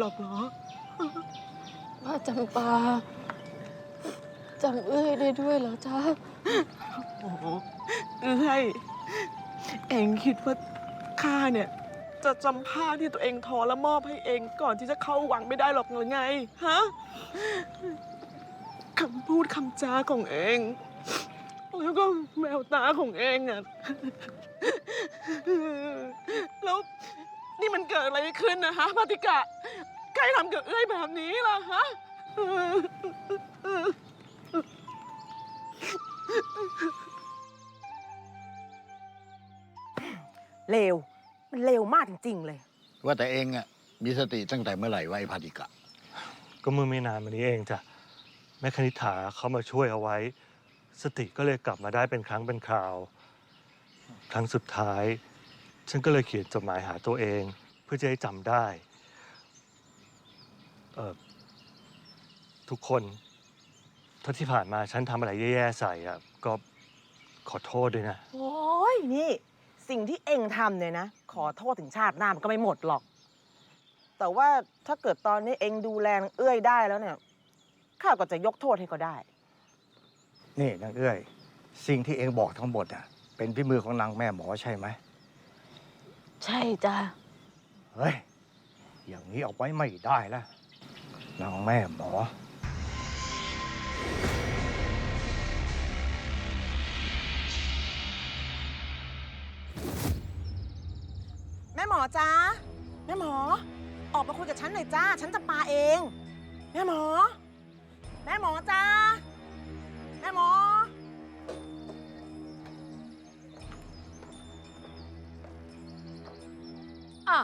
หรอกเหรอ ป้าจำปาจำเอ้ยได้ด้วยเหรอจ๊ะโอ้โหเอ้ยเองคิดว่าข้าเนี่ย จะจำผ้าที่ตัวเองทอแล้วมอบให้เองก่อนที่จะเข้าหวังไม่ได้หรอกหรือไงฮะคำพูดคำจาของเอง แล้วก็แววตาของเองอะแล้ว นี่มันเกิดอะไรขึ้นนะฮะพาติกะใครทำกับเอ้ยแบบนี้ล่ะฮะ เลว มันเลวมากจริง ๆ เลย ว่าแต่เองอะมีสติตั้งแต่เมื่อไหร่วะไอ้พาติกะ ก็เมื่อไม่นานมานี้เองจ้ะแม่คณิษฐาเขามาช่วยเอาไว้ สติก็เลยกลับมาได้เป็นครั้งเป็นคราว ครั้งสุดท้าย ฉันก็เลยเขียนจดหมายหาตัวเอง เพื่อจะให้จำได้เออทุกคนถ้าที่ผ่านมาฉันทำอะไรแย่ๆใส่อะก็ขอโทษด้วยนะ โอ้ยนี่สิ่งที่เองทำเนี่ยนะ ขอโทษถึงชาติหน้ามันก็ไม่หมดหรอก แต่ว่าถ้าเกิดตอนนี้เองดูแลนางเอื้อยได้แล้วเนี่ยข้าก็จะยกโทษให้ก็ได้ นี่นางเอ้ย สิ่งที่เองบอกทั้งหมดอะเป็นพี่มือของนางแม่หมอใช่ไหม ใช่จ้ะเฮ้ย อย่างนี้เอาไว้ไม่ได้แล้วนางแม่หมอ แม่หมอจ้าแม่หมอ ออกมาคุยกับฉันหน่อยจ้า ฉันจะปาเอง แม่หมอ แม่หมอจ้าแม่หมอ อะ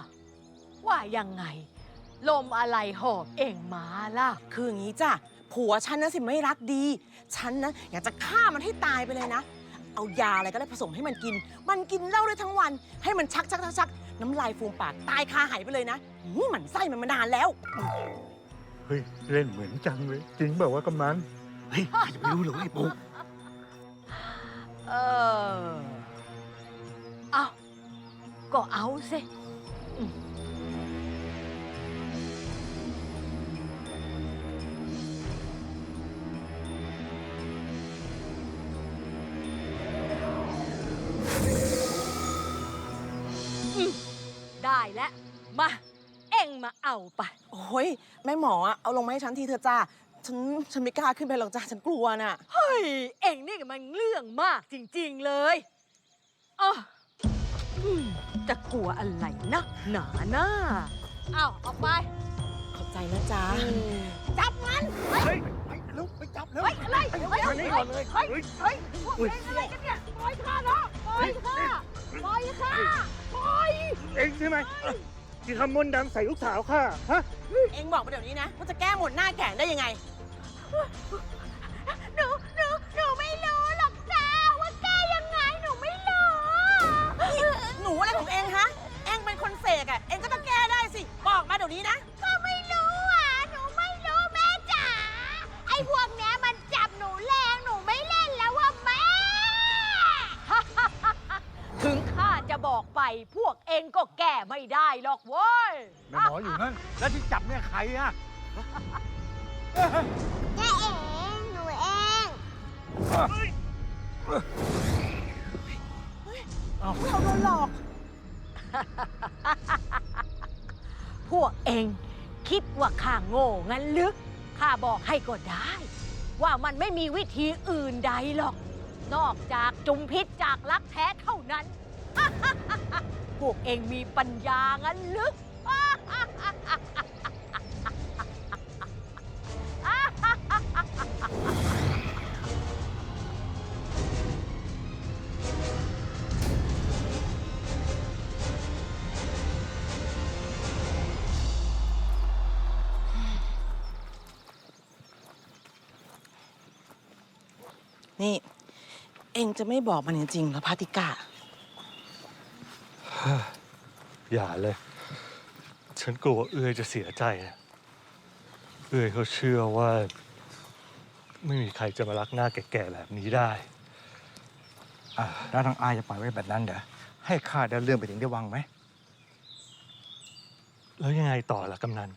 ว่ายังไง ลมอะไรหอบเองมาล่ะ คืออย่างนี้จ้ะ ผัวฉันนะสิไม่รักดี ฉันนะอยากจะฆ่ามันให้ตายไปเลยนะ เอายาอะไรก็ได้ผสมให้มันกิน มันกินเหล้าได้ทั้งวัน ให้มันชักชักชักชักน้ำลายฟูมปากตายคาหายไปเลยนะหืมหมันไส้มันมานานแล้ว เฮ้ย เล่นเหมือนจังเลย จริงแบบว่ากำนันเฮ้ยใครจะไปรู้หรือไอ้ปุ๊กเออ เอา ก็เอาสิอืมอืม ได้แล้ว มา เอ็งมาเอาไป โอ้ยแม่หมออะเอาลงมาให้ฉันทีเถอะจ้าฉันฉันไม่กล้าขึ้นไปหรอกจ้าฉันกลัวน่ะ เฮ้ย เอ็งนี่มันเรื่องมากจริง ๆ เลยอ๋ออืม จะกลัวอะไรนะหนาหน้าเอาออกไป ขอบใจนะจ้าจับมันเฮ้ยไปเร็วไปจับเร็วเฮ้ยอะไรเฮ้ยทางนี้ก่อนเลยเฮ้ยเฮ้ยพวกเอ็งอะไรกันเนี่ยปล่อยข้าเนาะปล่อยข้าปล่อยข้าปล่อยเองใช่ไหมที่ทำมนต์ดำใส่ลูกสาวข้าฮะเองบอกมาเดี๋ยวนี้นะว่าจะแก้หมดหน้าแก่งได้ยังไง ลึก ข้าบอกให้ก็ได้ ว่ามันไม่มีวิธีอื่นใดหรอก นอกจากจุมพิษจากรักแท้เท่านั้น พวกเองมีปัญญางั้นลึก นี่ เองจะไม่บอกมันจริงๆเหรอพาติกาอย่าเลย ฉันกลัวเอื้อยจะเสียใจนะเอื้อยเขาเชื่อว่า ไม่มีใครจะมารักหน้าแก่ๆแบบนี้ได้ อะแล้วทางอายจะปล่อยไว้แบบนั้นเดี๋ยวให้ข้าได้เรื่องไปถึงได้วังไหม แล้วยังไงต่อล่ะกำนัน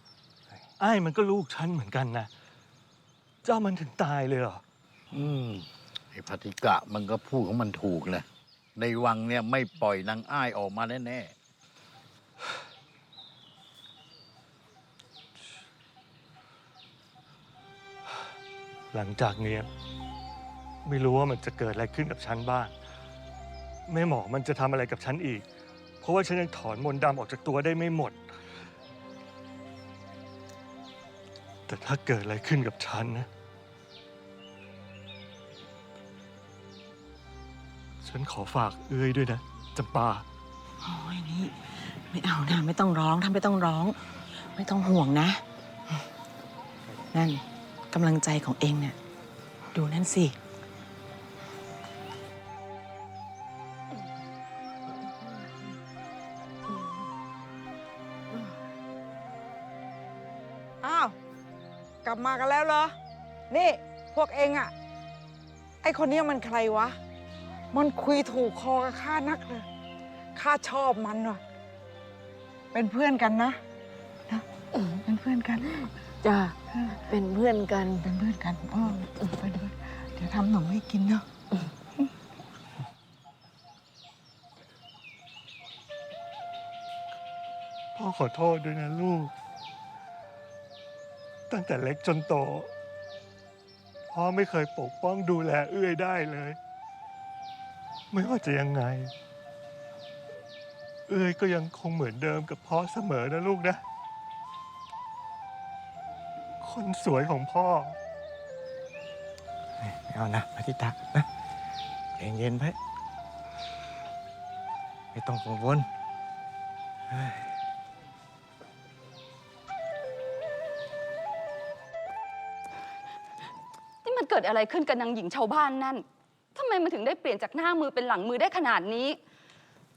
ไอ้ายมันก็ลูกฉันเหมือนกันนะ เจ้ามันถึงตายเลยเหรอ อืมไอ้ พัติกะมันก็พูดของมันถูกนะ ในวังเนี่ยไม่ปล่อยนางอ้ายออกมาแน่ๆ หลังจากเนี้ยไม่รู้ว่ามันจะเกิดอะไรขึ้นกับฉันบ้าง แม่หมอมันจะทำอะไรกับฉันอีก เพราะว่าฉันยังถอนมนต์ดำออกจากตัวได้ไม่หมด แต่ถ้าเกิดอะไรขึ้นกับฉันนะ ฉันขอฝากเอ้ยด้วยนะจำปา โอ้ยนี่ไม่เอานะไม่ต้องร้องท่านไม่ต้องร้อง ไม่ต้องห่วงนะ นั่นกำลังใจของเองเนี่ยดูนั่นสิ อ้าว กลับมากันแล้วเหรอ นี่ พวกเองอะไอคนเนี้ยมันใครวะ มันคุยถูกคอกับข้านักเลยข้าชอบมันว่ะเป็นเพื่อนกันนะนะเป็นเพื่อนกันจ้าเป็นเพื่อนกัน เป็นเพื่อนกันเออเออเป็นเพื่อนเดี๋ยวทำหนมให้กินเนาะพ่อขอโทษด้วยนะลูก ตั้งแต่เล็กจนโต พ่อไม่เคยปกป้องดูแลเอื้อยได้เลย ไม่ว่าจะยังไง เอื้อยก็ยังคงเหมือนเดิมกับพ่อเสมอนะลูกนะ คนสวยของพ่อ ไม่เอานะพัทิตะนะเย็นเย็นๆไว้ไม่ต้องกังวลเฮ้ยนี่มันเกิดอะไรขึ้นกับนางหญิงชาวบ้านนั่น ทำไมมันถึงได้เปลี่ยนจากหน้ามือเป็นหลังมือได้ขนาดนี้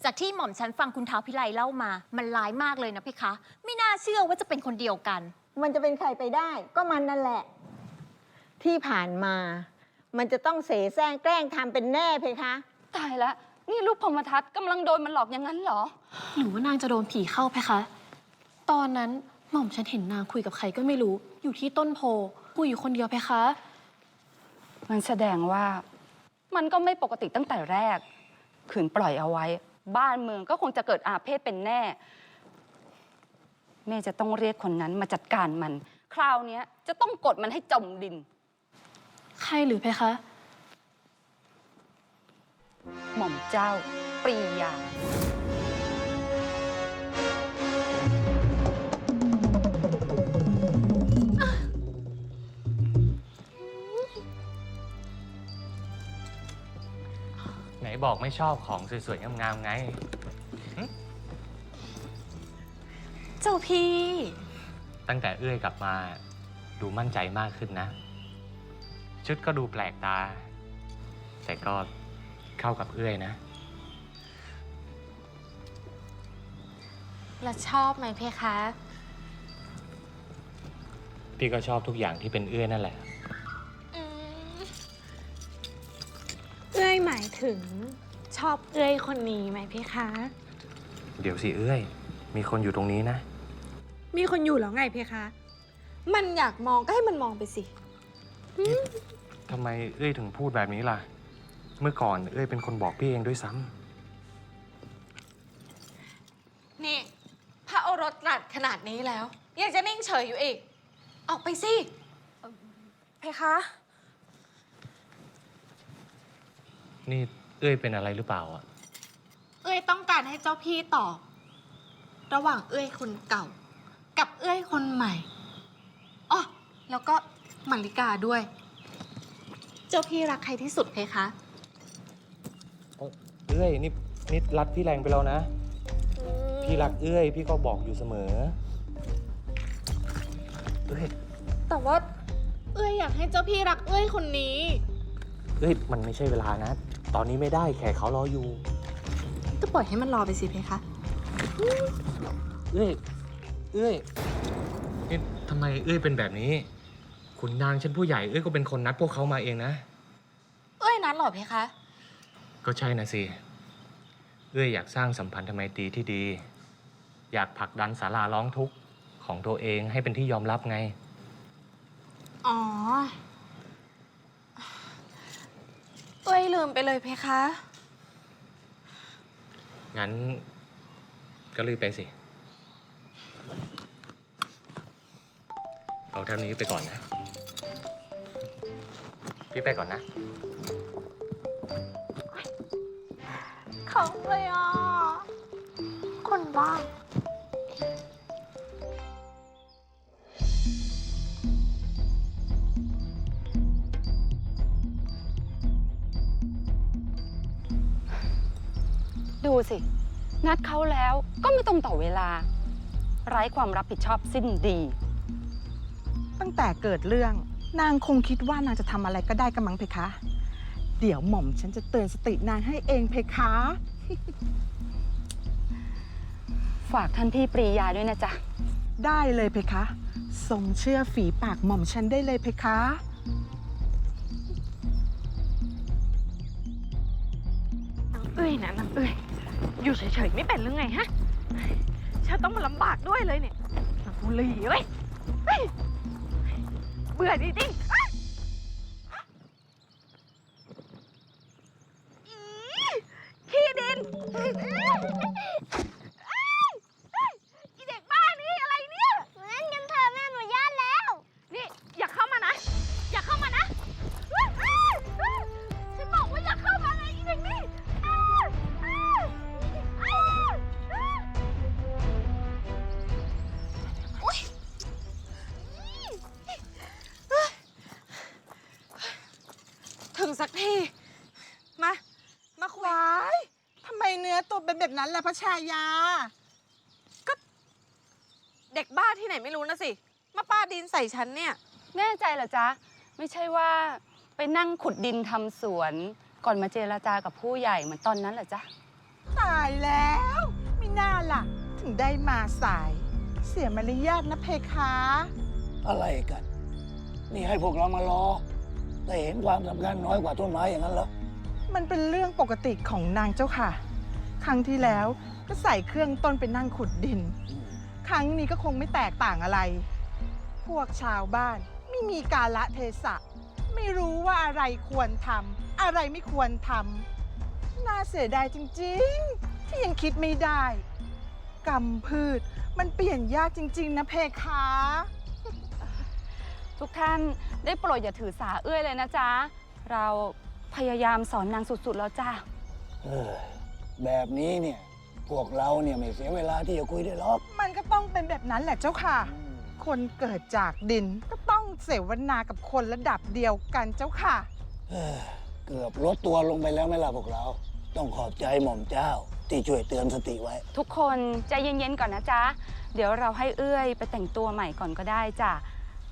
จากที่หม่อมฉันฟังคุณท้าวพิไลเล่ามา มันร้ายมากเลยนะพี่คะ ไม่น่าเชื่อว่าจะเป็นคนเดียวกัน มันจะเป็นใครไปได้ ก็มันนั่นแหละ ที่ผ่านมา มันจะต้องเสแสร้งแกล้งทำเป็นแน่เพคะ ตายแล้วนี่ลูกพรหมทัศน์กำลังโดนมันหลอกอย่างนั้นเหรอ หรือว่านางจะโดนผีเข้าเพคะ ตอนนั้นหม่อมฉันเห็นนางคุยกับใครก็ไม่รู้ อยู่ที่ต้นโพคุยอยู่คนเดียวเพคะ มันแสดงว่า มันก็ไม่ปกติตั้งแต่แรก ขืนปล่อยเอาไว้ บ้านเมืองก็คงจะเกิดอาเพศเป็นแน่ แม่จะต้องเรียกคนนั้นมาจัดการมัน คราวเนี้ยจะต้องกดมันให้จมดิน ใครหรือเพคะ หม่อมเจ้า ปรียา นบอกไม่ชอบของสวยๆงามๆไง เจ้าพี่ ตั้งแต่เอื้อยกลับมาดูมั่นใจมากขึ้นนะ ชุดก็ดูแปลกตา แต่ก็เข้ากับเอื้อยนะ แล้วชอบไหมเพคะ พี่ก็ชอบทุกอย่างที่เป็นเอื้อยนั่นแหละายถึงชอบเอ้ยคนนี้ไหมเพคะ เดี๋ยวสิเอื้อยมีคนอยู่ตรงนี้นะ มีคนอยู่แล้วไงเพคะ มันอยากมองก็ให้มันมองไปสิ ทำไมเอื้อยถึงพูดแบบนี้ล่ะ เมื่อก่อนเอื้อยเป็นคนบอกพี่เองด้วยซ้ำนี่ พระโอรสตรัสขนาดนี้แล้ว ยังจะนิ่งเฉยอยู่อีก ออกไปสิ เพคะ นี่เอื้อยเป็นอะไรหรือเปล่าอะ เอ้ยต้องการให้เจ้าพี่ตอบ ระหว่างเอ้ยคนเก่า กับเอ้ยคนใหม่อ๋อแล้วก็มาริกาด้วย เจ้าพี่รักใครที่สุดเพคะ เอื้อยนี่นี่รัดพี่แรงไปแล้วนะ พี่รักเอื้อยพี่ก็บอกอยู่เสมอ เอื้อยแต่ว่า เอ้ยอยากให้เจ้าพี่รักเอ้ยคนนี้ เอ้ยมันไม่ใช่เวลานะ ตอนนี้ไม่ได้แขกเขารออยู่ ก็ปล่อยให้มันรอไปสิเพคะ เอ้ย เอ้ยนี่ทำไมเอ้ยเป็นแบบนี้ คุณนางฉันผู้ใหญ่เอ้ยก็เป็นคนนัดพวกเขามาเองนะ เอ้ยนัดเหรอเพคะ ก็ใช่นะสิ เอ้ยอยากสร้างสัมพันธไมตรีที่ดี อยากผลักดันสาราร้องทุกข์ของตัวเองให้เป็นที่ยอมรับไง อ๋อ เอ้ยลืมไปเลยเพคะ งั้นก็รีบไปสิ เอาเท่านี้ไปก่อนนะ พี่ไปก่อนนะ เขาเลยอะ คนบ้า สิ นัดเขาแล้วก็ไม่ตรงต่อเวลา ไร้ความรับผิดชอบสิ้นดี ตั้งแต่เกิดเรื่องนางคงคิดว่านางจะทำอะไรก็ได้กระมังเพคะ เดี๋ยวหม่อมฉันจะเตือนสตินางให้เองเพคะ ฝากท่านพี่ปรียาด้วยนะจ๊ะ ได้เลยเพคะทรงเชื่อฝีปากหม่อมฉันได้เลยเพคะนางเอ้ยนะนางเอ้ย อยู่เฉยๆไม่เป็นหรือไงฮะฉันต้องมาลำบากด้วยเลยเนี่ยนางบุหรีเว้ยเฮ้ยเบื่อจริงๆขี้ดิน นแบบนั้นล่ะพระชายา เด็กบ้าที่ไหนไม่รู้นะสิ มาป้าดินใส่ฉันเนี่ย แน่ใจเหรอจ๊ะ ไม่ใช่ว่าไปนั่งขุดดินทำสวน ก่อนมาเจรจากับผู้ใหญ่เหมือนตอนนั้นเหรอจ๊ะ ตายแล้วไม่น่าล่ะ ถึงได้มาสาย เสียมารยาทนะเพคะ อะไรกัน นี่ให้พวกเรามารอ แต่เห็นความสำคัญน้อยกว่าต้นไม้อย่างนั้นเหรอ มันเป็นเรื่องปกติของนางเจ้าค่ะ ครั้งที่แล้วก็ใส่เครื่องต้นไปนั่งขุดดิน ครั้งนี้ก็คงไม่แตกต่างอะไร พวกชาวบ้านไม่มีกาละเทศะ ไม่รู้ว่าอะไรควรทำอะไรไม่ควรทำน่าเสียดายจริงๆ ที่ยังคิดไม่ได้กรรมพืชมันเปลี่ยนยากจริง ๆ นะเพคะ ทุกท่านได้โปรดอย่าถือสาเอื้อยเลยนะจ๊ะ เราพยายามสอนนางสุดๆแล้วจ้าเออ แบบนี้เนี่ย พวกเราเนี่ยไม่เสียเวลาที่จะคุยได้วยหรอก มันก็ต้องเป็นแบบนั้นแหละเจ้าค่ะ คนเกิดจากดินก็ต้องเสวนากับคนระดับเดียวกันเจ้าค่ะ เออเกือบลดตัวลงไปแล้วไหมล่ะพวกเรา ต้องขอบใจหม่อมเจ้า ที่ช่วยเตือนสติไว้ ทุกคนใจเย็นๆก่อนนะจ๊ะ เดี๋ยวเราให้เอื้อยไปแต่งตัวใหม่ก่อนก็ได้จ้ะ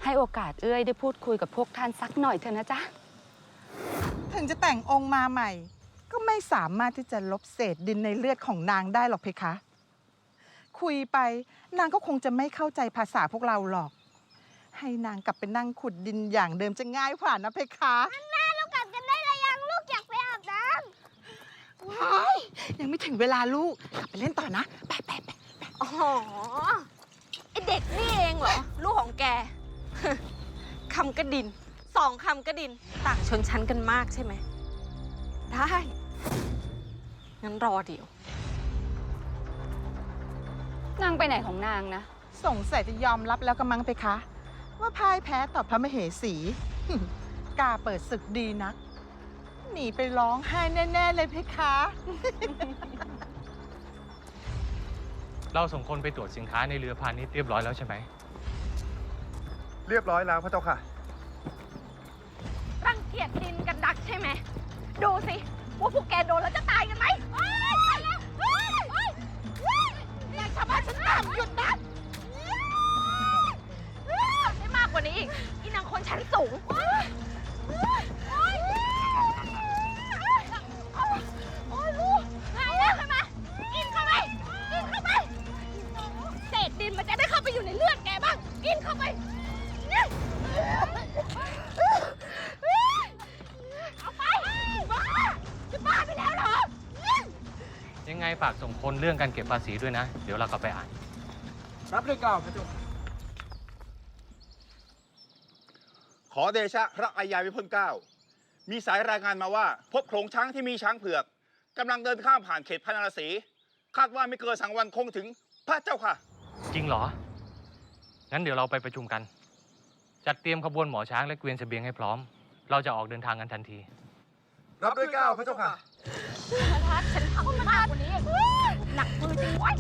ให้โอกาสเอื้อยได้พูดคุยกับพวกท่านสักหน่อยเถอะนะจ๊ะ ถึงจะแต่งองค์มาใหม่ ก็ไม่สามารถที่จะลบเศษดินในเลือดของนางได้หรอกเพคะ คุยไปนางก็คงจะไม่เข้าใจภาษาพวกเราหรอก ให้นางกลับไปนั่งขุดดินอย่างเดิมจะง่ายกว่านะเพคะแม่เรากลับกันได้เลยยังลูกอยากไปอาบน้ว้ายยังไม่ถึงเวลาลูกกลับไปเล่นต่อนะไปไปไปอ๋อไอเด็กนี่เองเหรอ ลูกของแก คำก็ดิน สองคำก็ดิน ต่างชนชั้นกันมากใช่ไหม ได้ งั้นรอเดี๋ยว นางไปไหนของนางนะ สงสัยจะยอมรับแล้วกำมังเพคะ ว่าพ่ายแพ้ต่อพระมเหสี กล้าเปิดศึกดีนัก หนีไปร้องไห้แน่ ๆ เลยเพคะ เราส่งคนไปตรวจสินค้าในเรือพาณิชย์เรียบร้อยแล้วใช่ไหม เรียบร้อยแล้วพระเจ้าค่ะำรังเกียจดินกันดักใช่ไหม ดูสิ ว่าพวกแกโดนแล้วจะตายกันไหมเฮ้ยตายแล้วเฮ้ยเฮ้ยเฮ้ยนายชาวบ้านฉันต่ำหยุดนะได้มากกว่านี้อีกอีนางคนชั้นสูงโอ๊ยโอ๊ยโอ๊ยลูกเอาเข้ามากินเข้าไปกินเข้าไปเศษดินมันจะได้เข้าไปอยู่ในเลือดแกบ้าง กินเข้าไปเนี่ย ฝากส่งคนเรื่องการเก็บภาษีด้วยนะ เดี๋ยวเรากลับไปอ่าน รับด้วยกล่าวพระเจ้าขอเดชะพระอายาวิพลเกล้ามีสายรายงานมาว่า พบโขลงช้างที่มีช้างเผือกกำลังเดินข้ามผ่านเขตพระนราศีคาดว่าไม่เกินสังวันคงถึงพระเจ้าค่ะ จริงเหรอ งั้นเดี๋ยวเราไปประชุมกัน จัดเตรียมขบวนหมอช้างและเกวียนเสบียงให้พร้อม เราจะออกเดินทางกันทันที รับด้วยกล้าวพระเจ้าค่ะ สุรทัศฉันทำ กกว่านี้ หนักมือจริงไว้ย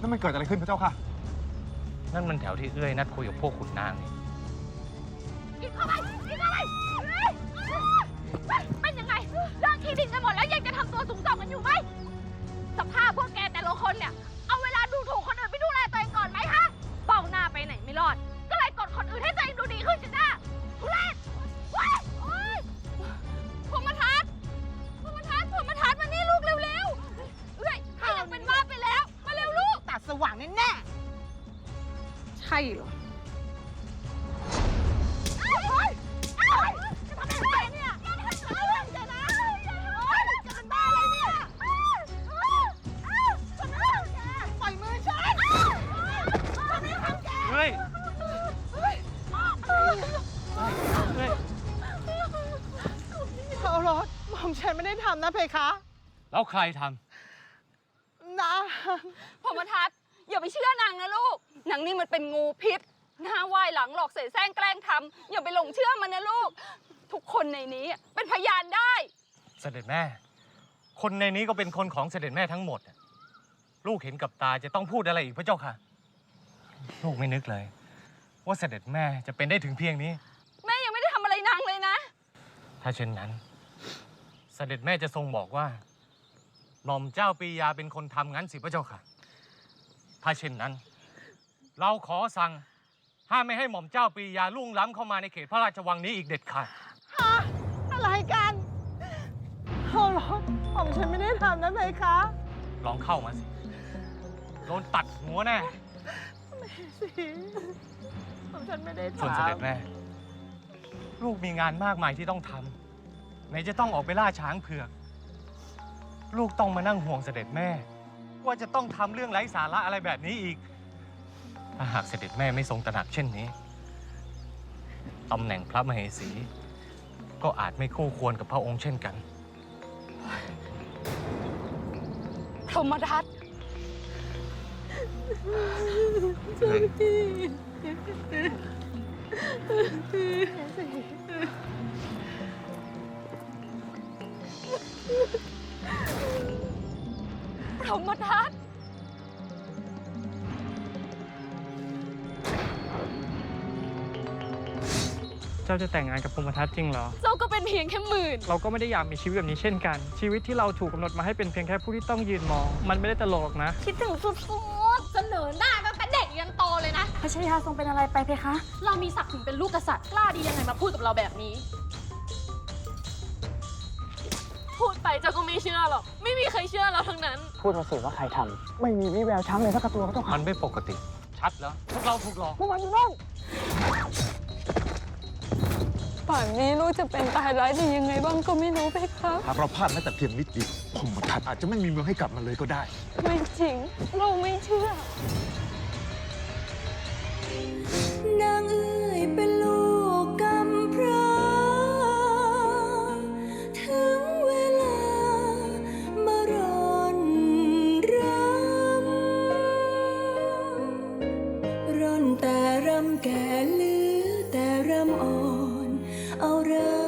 นั่นมันเกิดอะไรขึ้นพระเจ้าค่ะ นั่นมันแถวที่เอื้อยนัดคุยกับพวกขุนนางนี่กินเข้าไปกินเข้าไปเฮ้ยเฮ้ยเป็นยังไงเรื่องที่ดินกันหมดแล้วยังจะทำตัวสูงส่งกันอยู่ไหม สภาพพวกแกแต่ละคนเนี่ย นฉันไม่ทำแกเฮ้ยเฮ้ยเฮ้ยๆเขารถหม่อมฉันไม่ได้ทำนะเพคะ แล้วใครทำ นะ พมทัศน์อย่าไปเชื่อนางนะลูก นางนี่มันเป็นงู พิษ หน้าไหวหลังหลอกเสแสร้งแกล้งทำอย่าไปหลงเชื่อมันนะลูก ทุกคนในนี้เป็นพยานได้ เสด็จแม่ คนในนี้ก็เป็นคนของเสด็จแม่ทั้งหมด ลูกเห็นกับตาจะต้องพูดอะไรอีกพระเจ้าค่ะ ลูกไม่นึกเลย ว่าเสด็จแม่จะเป็นได้ถึงเพียงนี้ แม่ยังไม่ได้ทำอะไรนางเลยนะ ถ้าเช่นนั้น เสด็จแม่จะทรงบอกว่าหม่อมเจ้าปียาเป็นคนทำงั้นสิพระเจ้าค่ะ ถ้าเช่นนั้น เราขอสั่งห้ามไม่ให้หม่อมเจ้าปียาล่วงล้ำเข้ามาในเขตพระราชวังนี้อีกเด็ดขาด ฮะอะไรกันเขารถหม่อมฉันไม่ได้ทำนะเพคะ ลองเข้ามาสิ โดนตัดหัวแน่ สิหม่อมฉันไม่ได้ทำส่วนเสด็จแม่ลูกมีงานมากมายที่ต้องทำไหนจะต้องออกไปล่าช้างเผือก ลูกต้องมานั่งห่วงเสด็จแม่ ว่าจะต้องทำเรื่องไร้สาระอะไรแบบนี้อีก ถ้าหากเสด็จแม่ไม่ทรงตระหนักเช่นนี้ตำแหน่งพระมเหสี ก็อาจไม่คู่ควรกับพระองค์เช่นกัน พรหมทัศน์พรหมทัศน์ เจ้าจะแต่งงานกับพรหมทัศน์จริงเหรอ เจ้าก็เป็นเพียงแค่หมื่น เราก็ไม่ได้อยากมีชีวิตแบบนี้เช่นกัน ชีวิตที่เราถูกกำหนดมาให้เป็นเพียงแค่ผู้ที่ต้องยืนมอง มันไม่ได้ตลกหรอกนะ คิดถึงสุดๆเสนอหน้าตั้งแต่เด็กยันโตเลยนะ พระชายาทรงเป็นอะไรไปเพคะ เรามีศักดิ์ถึงเป็นลูกกษัตริย์กล้าดียังไงมาพูดกับเราแบบนี้ พูดไปเจ้าก็ไม่เชื่อหรอก ไม่มีใครเชื่อเราทั้งนั้น พูดมาสิว่าใครทำไม่มีวิแววช้างเลยสักตัวก็ต้องมันไม่ปกติ ชัดแล้วพวกเราถูกหลอก พวกมันอยู่นั่น ป่านนี้ลูกจะเป็นตายร้ายดียังไงบ้างก็ไม่รู้เพคะหากเราพลาดแม้แต่เพียงนิดเดียวผมทัดอาจจะไม่มีเมืองให้กลับมาเลยก็ได้ ไม่จริงเราไม่เชื่อ นางเอ้ยเป็นลูกกำพร้า ถึงเวลามารอนรำร่อนแต่รำแก่เหลือแต่รำอ่อน เอาเรื่อง